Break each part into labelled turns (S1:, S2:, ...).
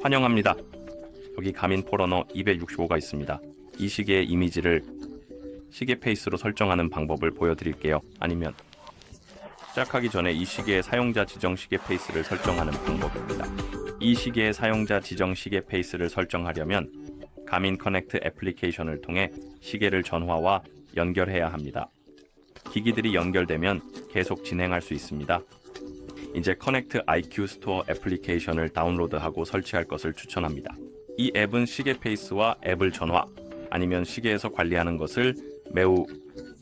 S1: 환영합니다. 여기 가민 포러너 265가 있습니다. 이 시계의 이미지를 시계 페이스로 설정하는 방법을 보여드릴게요. 아니면 시작하기 전에 이 시계의 사용자 지정 시계 페이스를 설정하는 방법입니다. 이 시계의 사용자 지정 시계 페이스를 설정하려면 가민 커넥트 애플리케이션을 통해 시계를 전화와 연결해야 합니다. 기기들이 연결되면 계속 진행할 수 있습니다. 이제 커넥트 IQ 스토어 애플리케이션을 다운로드하고 설치할 것을 추천합니다. 이 앱은 시계 페이스와 앱을 전화 아니면 시계에서 관리하는 것을 매우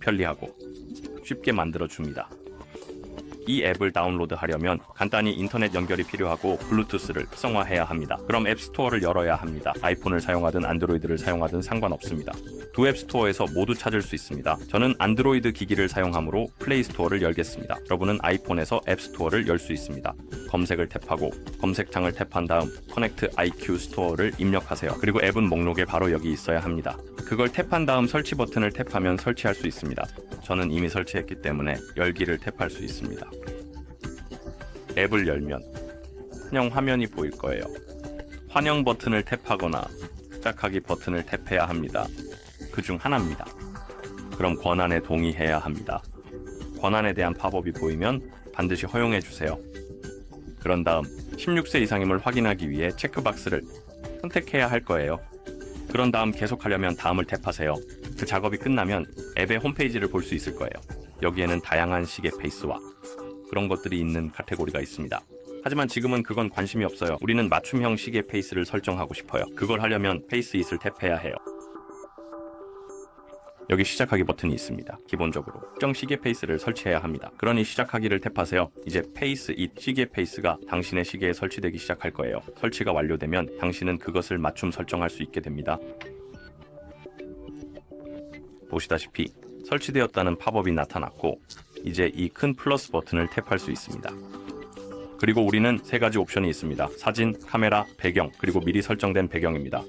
S1: 편리하고 쉽게 만들어 줍니다. 이 앱을 다운로드 하려면 간단히 인터넷 연결이 필요하고 블루투스를 특성화해야 합니다. 그럼 앱 스토어를 열어야 합니다. 아이폰을 사용하든 안드로이드를 사용하든 상관없습니다. 두 앱 스토어에서 모두 찾을 수 있습니다. 저는 안드로이드 기기를 사용하므로 플레이 스토어를 열겠습니다. 여러분은 아이폰에서 앱 스토어를 열 수 있습니다. 검색을 탭하고 검색창을 탭한 다음 커넥트 IQ 스토어를 입력하세요. 그리고 앱은 목록에 바로 여기 있어야 합니다. 그걸 탭한 다음 설치 버튼을 탭하면 설치할 수 있습니다. 저는 이미 설치했기 때문에 열기를 탭할 수 있습니다. 앱을 열면 환영 화면이 보일 거예요. 환영 버튼을 탭하거나 시작하기 버튼을 탭해야 합니다. 그 중 하나입니다. 그럼 권한에 동의해야 합니다. 권한에 대한 팝업이 보이면 반드시 허용해 주세요. 그런 다음 16세 이상임을 확인하기 위해 체크박스를 선택해야 할 거예요. 그런 다음 계속하려면 다음을 탭하세요. 그 작업이 끝나면 앱의 홈페이지를 볼 수 있을 거예요. 여기에는 다양한 시계 페이스와 그런 것들이 있는 카테고리가 있습니다. 하지만 지금은 그건 관심이 없어요. 우리는 맞춤형 시계 페이스를 설정하고 싶어요. 그걸 하려면 페이스 it을 탭해야 해요. 여기 시작하기 버튼이 있습니다. 기본적으로 특정 시계 페이스를 설치해야 합니다. 그러니 시작하기를 탭하세요. 이제 페이스 it 시계 페이스가 당신의 시계에 설치되기 시작할 거예요. 설치가 완료되면 당신은 그것을 맞춤 설정할 수 있게 됩니다. 보시다시피 설치되었다는 팝업이 나타났고 이제 이 큰 플러스 버튼을 탭할 수 있습니다. 그리고 우리는 세 가지 옵션이 있습니다. 사진, 카메라, 배경, 그리고 미리 설정된 배경입니다.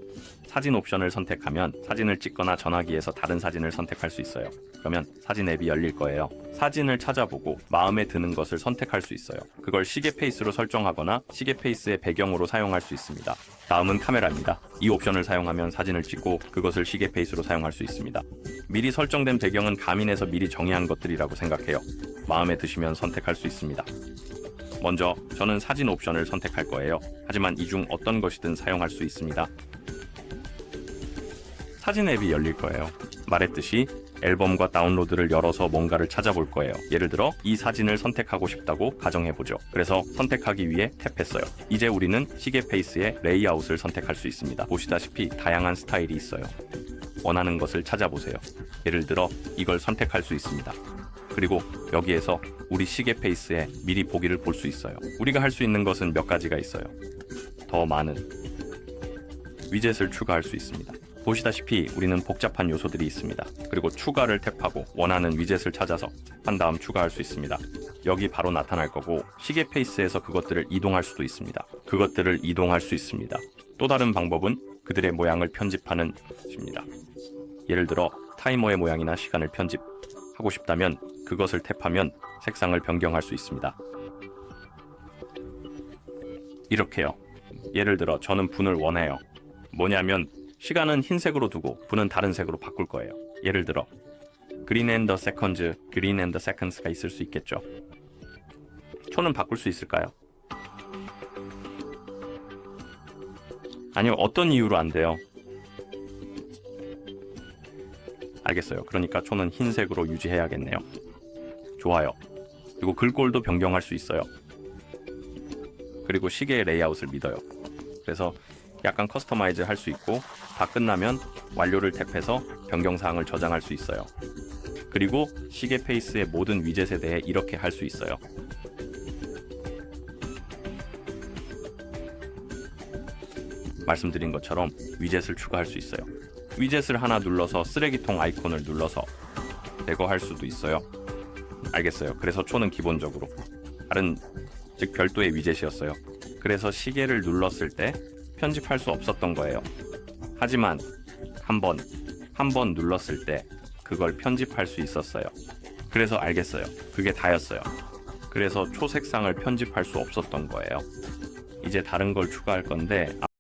S1: 사진 옵션을 선택하면 사진을 찍거나 전화기에서 다른 사진을 선택할 수 있어요. 그러면 사진 앱이 열릴 거예요. 사진을 찾아보고 마음에 드는 것을 선택할 수 있어요. 그걸 시계 페이스로 설정하거나 시계 페이스의 배경으로 사용할 수 있습니다. 다음은 카메라입니다. 이 옵션을 사용하면 사진을 찍고 그것을 시계 페이스로 사용할 수 있습니다. 미리 설정된 배경은 가민에서 미리 정의한 것들이라고 생각해요. 마음에 드시면 선택할 수 있습니다. 먼저 저는 사진 옵션을 선택할 거예요. 하지만 이 중 어떤 것이든 사용할 수 있습니다. 사진 앱이 열릴 거예요. 말했듯이 앨범과 다운로드를 열어서 뭔가를 찾아볼 거예요. 예를 들어 이 사진을 선택하고 싶다고 가정해보죠. 그래서 선택하기 위해 탭했어요. 이제 우리는 시계 페이스의 레이아웃을 선택할 수 있습니다. 보시다시피 다양한 스타일이 있어요. 원하는 것을 찾아보세요. 예를 들어 이걸 선택할 수 있습니다. 그리고 여기에서 우리 시계 페이스에 미리 보기를 볼 수 있어요. 우리가 할 수 있는 것은 몇 가지가 있어요. 더 많은 위젯을 추가할 수 있습니다. 보시다시피 우리는 복잡한 요소들이 있습니다. 그리고 추가를 탭하고 원하는 위젯을 찾아서 한 다음 추가할 수 있습니다. 여기 바로 나타날 거고 시계 페이스에서 그것들을 이동할 수도 있습니다. 그것들을 이동할 수 있습니다. 또 다른 방법은 그들의 모양을 편집하는 것입니다. 예를 들어 타이머의 모양이나 시간을 편집하고 싶다면 그것을 탭하면 색상을 변경할 수 있습니다. 이렇게요. 예를 들어 저는 분을 원해요. 뭐냐면 시간은 흰색으로 두고 분은 다른 색으로 바꿀 거예요. 예를 들어 그린 앤더 세컨즈, 그린 앤더 세컨스가 있을 수 있겠죠. 초는 바꿀 수 있을까요? 아니요, 어떤 이유로 안 돼요? 알겠어요. 그러니까 초는 흰색으로 유지해야겠네요. 좋아요. 그리고 글꼴도 변경할 수 있어요. 그리고 시계의 레이아웃을 믿어요. 그래서 약간 커스터마이즈 할 수 있고 다 끝나면 완료를 탭해서 변경 사항을 저장할 수 있어요. 그리고 시계 페이스의 모든 위젯에 대해 이렇게 할 수 있어요. 말씀드린 것처럼 위젯을 추가할 수 있어요. 위젯을 하나 눌러서 쓰레기통 아이콘을 눌러서 제거할 수도 있어요. 알겠어요. 그래서 초는 기본적으로 다른 즉 별도의 위젯이었어요. 그래서 시계를 눌렀을 때 편집할 수 없었던 거예요. 하지만 한 번, 한 번 눌렀을 때 그걸 편집할 수 있었어요. 그래서 알겠어요. 그게 다였어요. 그래서 초색상을 편집할 수 없었던 거예요. 이제 다른 걸 추가할 건데